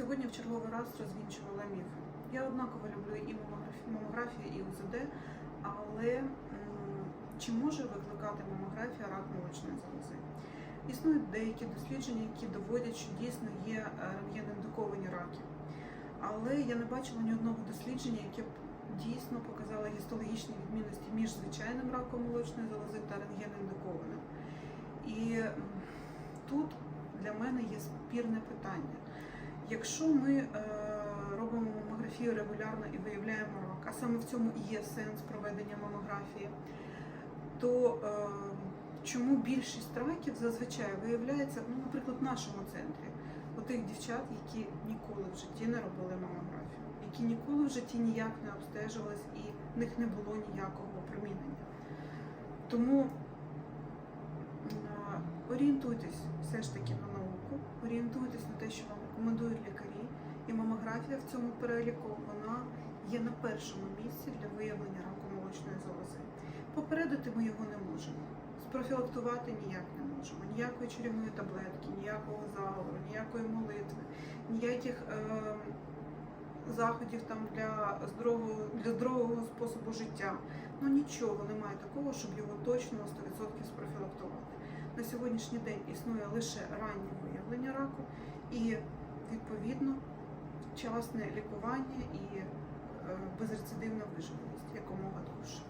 Сьогодні в черговий раз розвінчувала міфи. Я однаково люблю і мамографію, і УЗД, але чи може викликати мамографія рак молочної залози? Існують деякі дослідження, які доводять, що дійсно є е, рентген-індуковані раки. Але я не бачила ні одного дослідження, яке б дійсно показало гістологічні відмінності між звичайним раком молочної залози та рентген-індукованим. І тут для мене є спірне питання. Якщо ми е, робимо мамографію регулярно і виявляємо рак, а саме в цьому і є сенс проведення мамографії, то е, чому більшість раків зазвичай виявляється, ну, наприклад, в нашому центрі, у тих дівчат, які ніколи в житті не робили мамографію, які ніколи в житті ніяк не обстежувались і в них не було ніякого опромінення. Тому е, орієнтуйтесь все ж таки на науку, орієнтуйтесь на те, що вам рекомендують лікарі, і мамографія в цьому переліку вона є на першому місці для виявлення раку молочної залози. Попередити ми його не можемо. Спрофілактувати ніяк не можемо. Ніякої чарівної таблетки, ніякого заговору, ніякої молитви, ніяких е, заходів там для здорового, для здорового способу життя. Ну нічого немає такого, щоб його точно на 100% спрофілактувати. На сьогоднішній день існує лише раннє виявлення раку і відповідно вчасне лікування і е, безрецидивна виживаність якомога довше.